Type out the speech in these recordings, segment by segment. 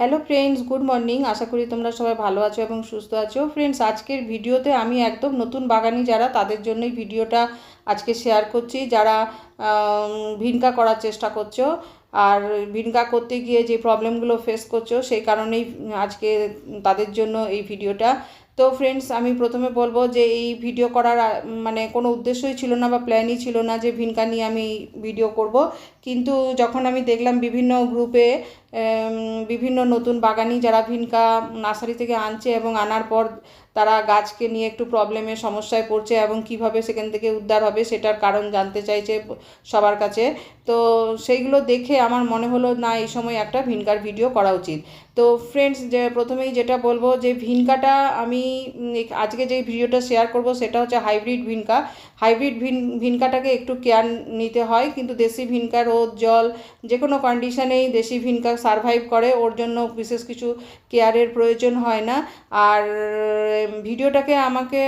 Hello friends good morning আশা করি তোমরা সবাই ভালো আছো এবং সুস্থ আছো। ফ্রেন্ডস আজকের ভিডিওতে আমি একদম নতুন বাগানি যারা, তাদের জন্যই ভিডিওটা আজকে শেয়ার করছি। যারা ভিনকা করার চেষ্টা করছ, আর ভিনকা করতে গিয়ে যে প্রবলেমগুলো ফেস করছ, সেই কারণেই আজকে তাদের জন্য এই ভিডিওটা তো ফ্রেন্ডস আমি প্রথমে বলব যে এই ভিডিও করার মানে কোনো উদ্দেশ্যই ছিল না বা প্ল্যানই ছিল না যে ভিনকা নিয়ে আমি ভিডিও করব। কিন্তু যখন আমি দেখলাম বিভিন্ন গ্রুপে বিভিন্ন নতুন বাগানি যারা ভিনকা নার্সারি থেকে আনছে এবং আনার পর তারা গাছকে নিয়ে একটু প্রবলেমের সমস্যায় পড়ছে এবং কীভাবে সেখান থেকে উদ্ধার হবে সেটার কারণ জানতে চাইছে সবার কাছে। তো সেইগুলো দেখে আমার মনে হলো, না, এই সময় একটা ভিনকার ভিডিও করা উচিত। তো ফ্রেন্ডস যে প্রথমেই যেটা বলব যে ভিনকাটা আমি আজকে যে ভিডিওটা শেয়ার করব সেটা হচ্ছে হাইব্রিড ভিনকা। হাইব্রিড ভিন, ভিনকাটাকে একটু কেয়ার নিতে হয়, কিন্তু দেশি ভিনকা, রোদ, জল যে কোনো কন্ডিশনেই দেশি ভিনকা সারভাইভ করে, ওর জন্য বিশেষ কিছু কেয়ারের প্রয়োজন হয় না। আর ভিডিওটাকে আমাকে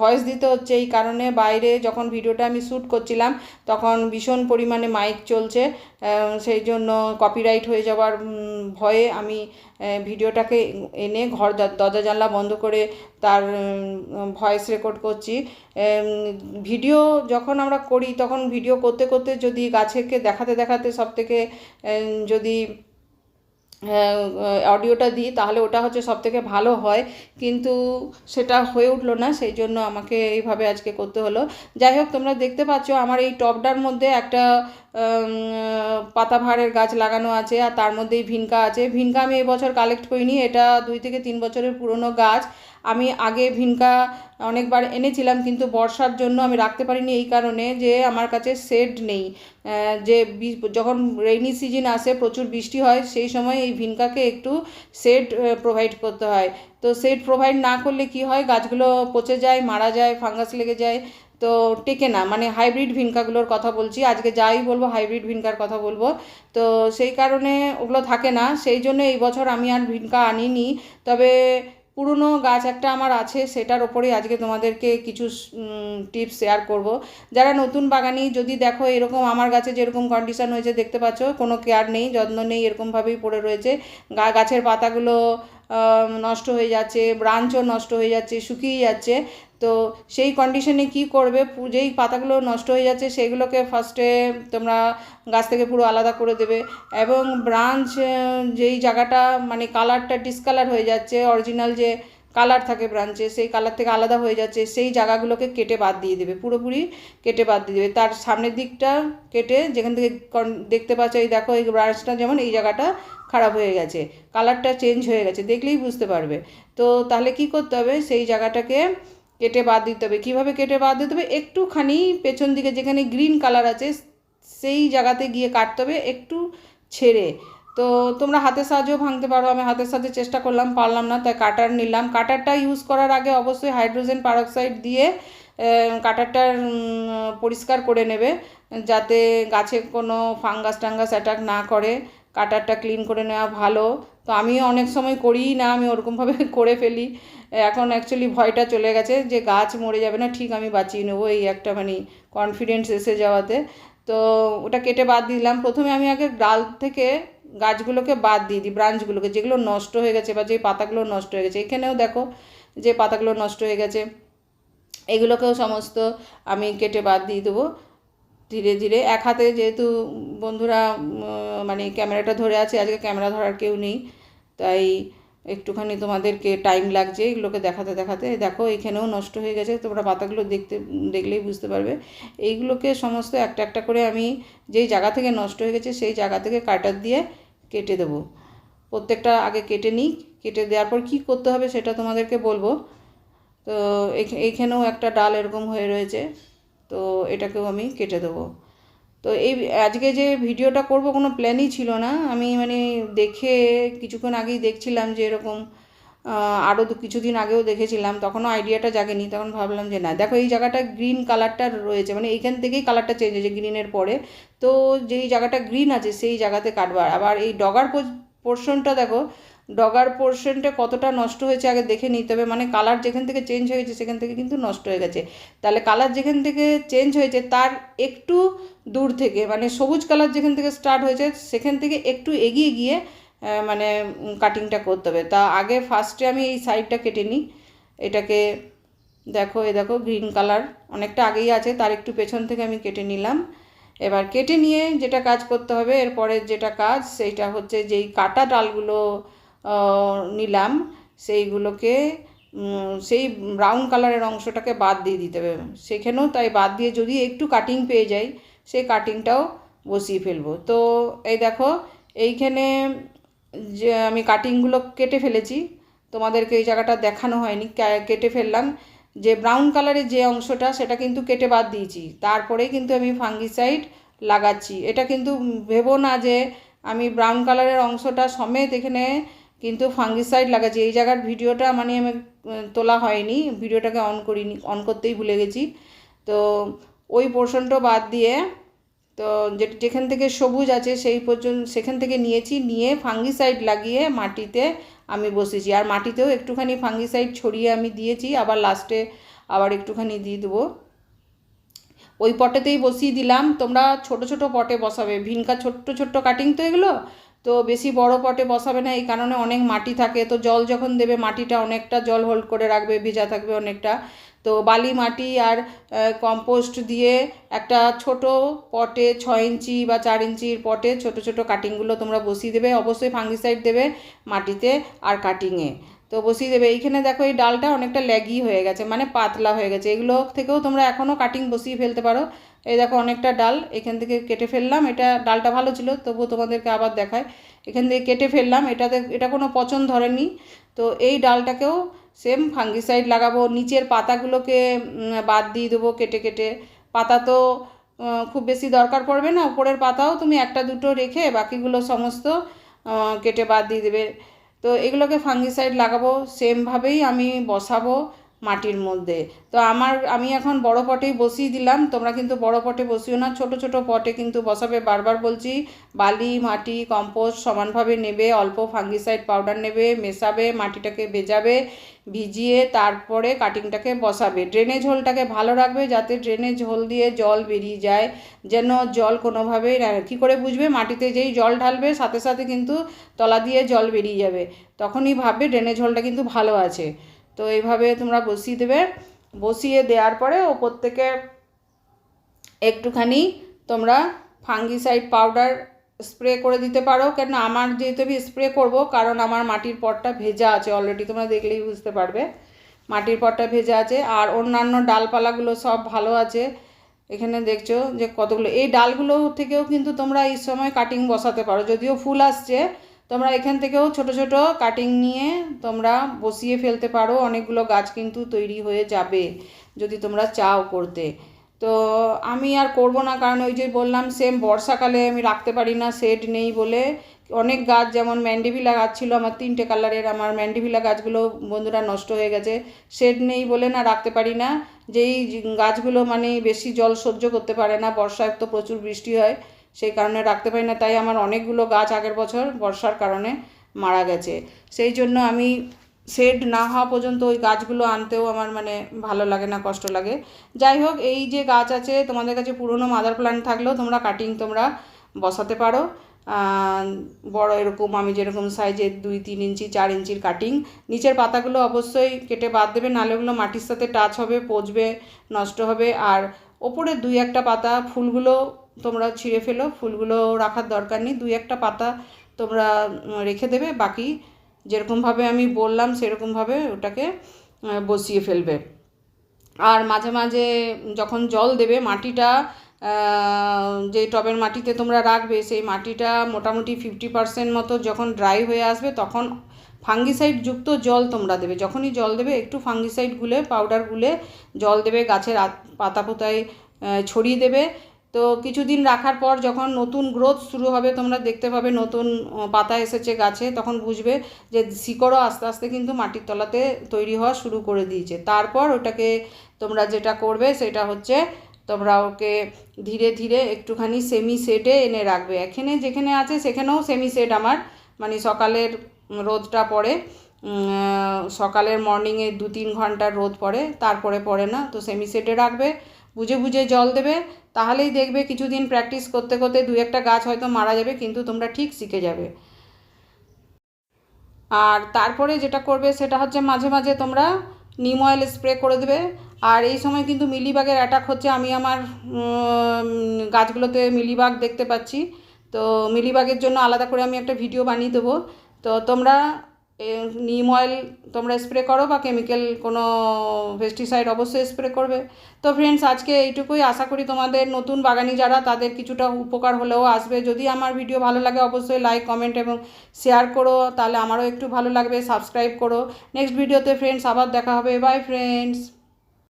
ভয়েস দিতে হচ্ছে এই কারণে বাইরে যখন ভিডিওটা আমি শ্যুট করছিলাম, তখন ভীষণ পরিমাণে মাইক চলছে সেই জন্য কপিরাইট হয়ে যাওয়ার ভয়ে আমি ভিডিওটাকে এনে ঘর দরজা জানলা বন্ধ করে তার ভয়েস রেকর্ড করছি। ভিডিও যখন আমরা করি তখন ভিডিও করতে করতে যদি গাছেকে দেখাতে দেখাতে সব থেকে যদি অডিওটা দিই, তাহলে ওটা হচ্ছে সব থেকে ভালো হয়। কিন্তু সেটা হয়ে উঠল না, সেই জন্য আমাকে এইভাবে আজকে করতে হলো। যাই হোক, তোমরা দেখতে পাচ্ছ আমার এই টপডার মধ্যে একটা পাতাভারের গাছ লাগানো আছে, আর তার মধ্যেই ভিনকা আছে। ভিনকা আমি এবছর কালেক্ট করিনি, এটা দুই থেকে তিন বছরের পুরনো গাছ। আমি আগে ভিনকা অনেকবার এনেছিলাম, কিন্তু বর্ষার জন্য আমি রাখতে পারিনি এই কারণে যে আমার কাছে শেড নেই। যে যখন রেইনি সিজন আসে, প্রচুর বৃষ্টি হয়, সেই সময় এই ভিনকাকে একটু শেড প্রোভাইড করতে হয়। তো শেড প্রোভাইড না করলে কি হয়, গাছগুলো পচে যায়, মারা যায় ফাঙ্গাস লেগে যায়, তো টেকে না। মানে হাইব্রিড ভিনকাগুলোর কথা বলছি, আজকে যাই বলব হাইব্রিড ভিনকার কথা বলব। তো সেই কারণে ওগুলো থাকে না, সেই জন্য এই বছর আমি আর ভিনকা আনিনি। তবে পুরনো গাছ একটা আমার আছে, সেটার ওপরেই আজকে তোমাদেরকে কিছু টিপস শেয়ার করব। যারা নতুন বাগানি, যদি দেখো এরকম আমার গাছে যেরকম কন্ডিশন হয়েছে, দেখতে পাচ্ছ, কোনো কেয়ার নেই, যত্ন নেই, এরকমভাবেই পড়ে রয়েছে। গাছের পাতাগুলো নষ্ট হয়ে যাচ্ছে ব্রাঞ্চও নষ্ট হয়ে যাচ্ছে, শুকিয়ে যাচ্ছে। তো সেই কন্ডিশনে কি করবে? যেই পাতাগুলো নষ্ট হয়ে যাচ্ছে, সেগুলোকে ফার্স্টে তোমরা গাছ থেকে পুরো আলাদা করে দেবে এবং ব্রাঞ্চ যেই জায়গাটা মানে কালারটা ডিসকালার হয়ে যাচ্ছে অরিজিনাল যে কালার থাকে ব্রাঞ্চে সেই কালার থেকে আলাদা হয়ে যাচ্ছে, সেই জায়গাগুলোকে কেটে বাদ দিয়ে দেবে, পুরোপুরি কেটে বাদ দিয়ে দেবে। তার সামনের দিকটা কেটে যেখান থেকে দেখতে পাচ্ছ, এই দেখো, এই ব্রাঞ্চটা যেমন এই জায়গাটা খারাপ হয়ে গেছে কালারটা চেঞ্জ হয়ে গেছে, দেখলেই বুঝতে পারবে। তো তাহলে কি করতে হবে? সেই জায়গাটাকে কেটে বাদ দিতে হবে। কীভাবে কেটে বাদ দিতে হবে? একটুখানি পেছন দিকে যেখানে গ্রিন কালার আছে সেই জায়গাতে গিয়ে কাটতে হবে একটু ছেড়ে। তো তোমরা হাতের সাহায্যেও ভাঙতে পারো আমি হাতের সাথে চেষ্টা করলাম পারলাম না তাই কাটার নিলাম। কাটারটা ইউজ করার আগে অবশ্যই হাইড্রোজেন পারক্সাইড দিয়ে আহ, কাটারটা পরিষ্কার করে নেবে যাতে গাছে কোনো ফাঙ্গাস টাঙ্গাস অ্যাটাক না করে। কাটারটা ক্লিন করে নেওয়া ভালো। তো আমিও অনেক সময় করিই না আমি ওরকমভাবে করে ফেলি। এখন অ্যাকচুয়ালি ভয়টা চলে গেছে যে গাছ মরে যাবে না, ঠিক আমি বাঁচিয়ে নেব এই একটা মানে কনফিডেন্স এসে যাওয়াতে। তো ওটা কেটে বাদ দিলাম। প্রথমে আমি আগে ডাল থেকে গাছগুলোকে বাদ দিয়ে দিই ব্রাঞ্চগুলোকে যেগুলো নষ্ট হয়ে গেছে বা যে পাতাগুলো নষ্ট হয়ে গেছে। এখানেও দেখো যে পাতাগুলো নষ্ট হয়ে গেছে। এগুলোকেও সমস্ত আমি কেটে বাদ দিয়ে দেবো ধীরে ধীরে। এক হাতে যেহেতু বন্ধুরা মানে ক্যামেরাটা ধরে আছে, আজকে ক্যামেরা ধরার কেউ নেই, তাই একটুখানি তোমাদেরকে টাইম লাগছে, এগুলোকে দেখাতে দেখাতে। দেখো, এখানেও নষ্ট হয়ে গেছে, তোমরা পাতাগুলো দেখতে, দেখলেই বুঝতে পারবে। এইগুলোকে সমস্ত একটা একটা করে আমি যেই জায়গা থেকে নষ্ট হয়ে গেছে, সেই জায়গা থেকে কাটার দিয়ে কেটে দেবো। প্রত্যেকটা আগে কেটে নিই, কেটে দেওয়ার পর কী করতে হবে সেটা তোমাদেরকে বলব। তো এইখানেও একটা ডাল এরকম হয়ে রয়েছে, তো এটাকেও আমি কেটে দেবো। তো এই আজকে যে ভিডিওটা করব কোনো প্ল্যানই ছিল না। আমি মানে দেখে কিছুক্ষণ আগেই দেখছিলাম যে এরকম আরও দু, কিছুদিন আগেও দেখেছিলাম, তখনও আইডিয়াটা জাগেনি, তখন ভাবলাম যে না, দেখো এই জায়গাটা গ্রিন কালারটা রয়েছে মানে এইখান থেকেই কালারটা চেঞ্জ হয়েছে গ্রিনের পরে। তো যেই জায়গাটা গ্রিন আছে, সেই জায়গাতে কাটবার আবার এই ডগার পোর্শনটা দেখো ডগার পোর্শনটা কতটা নষ্ট হয়েছে আগে দেখে নিতে হবে। মানে কালার যেখান থেকে চেঞ্জ হয়েছে, সেখান থেকে কিন্তু নষ্ট হয়ে গেছে। তাহলে কালার যেখান থেকে চেঞ্জ হয়েছে, তার একটু দূর থেকে মানে সবুজ কালার যেখান থেকে স্টার্ট হয়েছে, সেখান থেকে একটু এগিয়ে গিয়ে মানে কাটিংটা করতে হবে। তা আগে ফার্স্টে আমি এই সাইডটা কেটে নিই। এটাকে দেখো এ দেখো গ্রিন কালার অনেকটা আগেই আছে, তার একটু পেছন থেকে আমি কেটে নিলাম। এবার কেটে নিয়ে যেটা কাজ করতে হবে, এরপরে যেটা কাজ, সেইটা হচ্ছে যেই কাটা ডালগুলো নিলাম। সেইগুলোকে সেই ব্রাউন কালারের অংশটাকে বাদ দিয়ে দিতে হবে। সেখানেও তাই বাদ দিয়ে যদি একটু কাটিং পেয়ে যাই, সেই কাটিংটাও বসিয়ে ফেলব। তো এই দেখো, এইখানে যে আমি কাটিংগুলো কেটে ফেলেছি। তোমাদেরকে এই জায়গাটা দেখানো হয়নি কেটে ফেললাম। যে ব্রাউন কালারের যে অংশটা, সেটা কিন্তু কেটে বাদ দিয়েছি। তারপরেই কিন্তু আমি ফাঙ্গিসাইড লাগাচ্ছি। এটা কিন্তু ভেবো না যে আমি ব্রাউন কালারের অংশটা সমেত এখানে কিন্তু ফাঙ্গিসাইড লাগাচ্ছি। এই জায়গার ভিডিওটা মানে আমি তোলা হয়নি। ভিডিওটাকে অন করিনি অন করতেই ভুলে গেছি। তো ওই পোর্শনটা বাদ দিয়ে, তো যেখান থেকে সবুজ আছে সেই পর্যন্ত, সেখান থেকে নিয়েছি। নিয়ে ফাঙ্গিসাইড লাগিয়ে মাটিতে আমি বসেছি। আর মাটিতেও একটুখানি ফাঙ্গিসাইড ছড়িয়ে আমি দিয়েছি। আবার লাস্টে আবার একটুখানি দিয়ে দেবো। ওই পটেতেই বসিয়ে দিলাম। তোমরা ছোট ছোট পটে বসাবে। ভিনকা ছোট্ট ছোট্ট কাটিং তো এগুলো? তো বেশি বড় পটে বসাবে না, এই কারণে অনেক মাটি থাকে। তো জল যখন দেবে, মাটিটা অনেকটা জল হোল্ড করে রাখবে, ভিজা থাকবে অনেকটা। তো বালি মাটি আর কম্পোস্ট দিয়ে একটা ছোট পটে ছয় ইঞ্চি বা চার ইঞ্চির পটে ছোট ছোট কাটিংগুলো তোমরা বসিয়ে দেবে। অবশ্যই ফাঙ্গিসাইড দেবে মাটিতে আর কাটিংয়ে তো বসিয়ে দেবে। এইখানে দেখো এই ডালটা অনেকটা ল্যাগি হয়ে গেছে মানে পাতলা হয়ে গেছে। এগুলো থেকেও তোমরা এখনও কাটিং বসিয়ে ফেলতে পারো। এই দেখো অনেকটা ডাল, এখান থেকে কেটে ফেললাম। এটা ডালটা ভালো ছিল, তবুও তোমাদেরকে আবার দেখায় এখান থেকে কেটে ফেললাম। এটাতে, এটা কোনো পচন ধরেনি। তো এই ডালটাকেও সেম ফাঙ্গিসাইড লাগাবো। নিচের পাতাগুলোকে বাদ দিয়ে দেবো কেটে কেটে। পাতা তো খুব বেশি দরকার পড়বে না। উপরের পাতাও তুমি একটা দুটো রেখে বাকিগুলো সমস্ত কেটে বাদ দিয়ে দেবে। তো এগুলোকে ফাঙ্গিসাইড লাগাবো সেমভাবেই আমি বসাবো। মাটির মধ্যে। তো আমার, আমি এখন বড় পটেই বসিয়ে দিলাম। তোমরা কিন্তু বড় পটে বসিও না, ছোট ছোট পটে কিন্তু বসাবে। বারবার বলছি, বালি, মাটি, কম্পোস্ট সমানভাবে নেবে, অল্প ফাঙ্গিসাইড পাউডার নেবে, মেশাবে, মাটিটাকে ভেজাবে, ভিজিয়ে তারপরে কাটিংটাকে বসাবে। ড্রেনেজ হোলটাকে ভালো রাখবে, যাতে ড্রেনেজ হোল দিয়ে জল বেরিয়ে যায়, যেন জল কোনোভাবেই কী করে বুঝবে? মাটিতে যেই জল ঢালবে, সাথে সাথে কিন্তু তলা দিয়ে জল বেরিয়ে যাবে। তখনই ভাববে ড্রেনেজ হোলটা কিন্তু ভালো আছে। তো এইভাবে তোমরা বসিয়ে দেবে। বসিয়ে দেওয়ার পরে ওপর থেকে একটুখানি তোমরা ফাঙ্গিসাইড পাউডার স্প্রে করে দিতে পারো। কেন আমার যেহেতু আমি স্প্রে করব, কারণ আমার মাটির পটটা ভেজা আছে অলরেডি তোমরা দেখলেই বুঝতে পারবে। মাটির পটটা ভেজা আছে, আর অন্যান্য ডালপালাগুলো সব ভালো আছে। এখানে দেখছ যে কতগুলো, এই ডালগুলো থেকেও কিন্তু তোমরা এই সময় কাটিং বসাতে পারো। যদিও ফুল আসছে তোমরা এখান থেকেও ছোট ছোট কাটিং নিয়ে তোমরা বসিয়ে ফেলতে পারো, অনেকগুলো গাছ কিন্তু তৈরি হয়ে যাবে যদি তোমরা চাও করতে। তো আমি আর করব না, কারণ ওই যে বললাম সেম বর্ষাকালে আমি রাখতে পারি না সেড নেই বলে। অনেক গাছ, যেমন ম্যান্ডিভিলা গাছ ছিল আমার, তিনটে কালারের আমার ম্যান্ডিভিলা গাছগুলো বন্ধুরা নষ্ট হয়ে গেছে। শেড নেই বলে না রাখতে পারি না। যেই গাছগুলো মানে বেশি জল সহ্য করতে পারে না, বর্ষায় তো প্রচুর বৃষ্টি হয়। সেই কারণে রাখতে পারি না, তাই আমার অনেকগুলো গাছ আগের বছর বর্ষার কারণে মারা গেছে। সেই জন্য আমি শেড না হওয়া পর্যন্ত ওই গাছগুলো আনতেও আমার মানে ভালো লাগে না, কষ্ট লাগে। যাই হোক, এই যে গাছ আছে, তোমাদের কাছে পুরনো মাদার প্ল্যান্ট থাকলেও তোমরা কাটিং তোমরা বসাতে পারো। বড় এরকম, আমি যেরকম সাইজের দুই, তিন ইঞ্চি, চার ইঞ্চির কাটিং নিচের পাতাগুলো অবশ্যই কেটে বাদ দেবে, নাহলে ওগুলো মাটির সাথে টাচ হবে, পচবে, নষ্ট হবে। আর ওপরে দুই একটা পাতা, ফুলগুলো তোমরা ছিঁড়ে ফেলো, ফুলগুলো রাখার দরকার নেই, দুই একটা পাতা তোমরা রেখে দেবে, বাকি যেরকমভাবে আমি বললাম সেরকমভাবে ওটাকে বসিয়ে ফেলবে। আর মাঝে মাঝে যখন জল দেবে, মাটিটা যে টবের মাটিতে তোমরা রাখবে, সেই মাটিটা মোটামুটি ফিফটি পার্সেন্ট মতো যখন ড্রাই হয়ে আসবে, তখন ফাঙ্গিসাইড যুক্ত জল তোমরা দেবে। যখনই জল দেবে, একটু ফাঙ্গিসাইড গুলে পাউডার গুলে জল দেবে, গাছের পাতা পোতায় ছড়িয়ে দেবে তো কিছুদিন রাখার পর যখন নতুন গ্রোথ শুরু হবে, তোমরা দেখতে পাবে নতুন পাতা এসেছে গাছে, তখন বুঝবে যে শিকড়ও আস্তে আস্তে কিন্তু মাটির তলাতে তৈরি হওয়া শুরু করে দিয়েছে। তারপর ওটাকে তোমরা যেটা করবে, সেটা হচ্ছে তোমরা ওকে ধীরে ধীরে একটুখানি সেমি সেটে এনে রাখবে। এখানে যেখানে আছে, সেখানেও সেমি সেট আমার মানে সকালের রোদটা পড়ে সকালের মর্নিংয়ে দু তিন ঘণ্টার রোদ পড়ে, তারপরে পড়ে না, তো সেমি সেটে রাখবে। বুঝে বুঝে জল দেবে, তাহলেই দেখবে কিছুদিন প্র্যাকটিস করতে করতে দু একটা গাছ হয়তো মারা যাবে, কিন্তু তোমরা ঠিক শিখে যাবে। আর তারপরে যেটা করবে সেটা হচ্ছে মাঝে মাঝে তোমরা নিম অয়েল স্প্রে করে দেবে। আর এই সময় কিন্তু মিলিবাগের অ্যাটাক হচ্ছে, আমি আমার গাছগুলোতে মিলিবাগ দেখতে পাচ্ছি। তো মিলিবাগের জন্য আলাদা করে আমি একটা ভিডিও বানিয়ে দেবো। তো তোমরা নিম অয়েল তোমরা স্প্রে করো বা কেমিক্যাল কোনো পেস্টিসাইড অবশ্যই স্প্রে করবে। তো ফ্রেন্ডস আজকে এইটুকুই। আশা করি তোমাদের নতুন বাগানি যারা, তাদের কিছুটা উপকার হলেও আসবে। যদি আমার ভিডিও ভালো লাগে, অবশ্যই লাইক কমেন্ট এবং শেয়ার করো। তাহলে আমারও একটু ভালো লাগবে। সাবস্ক্রাইব করো। নেক্সট ভিডিওতে ফ্রেন্ডস আবার দেখা হবে। By friends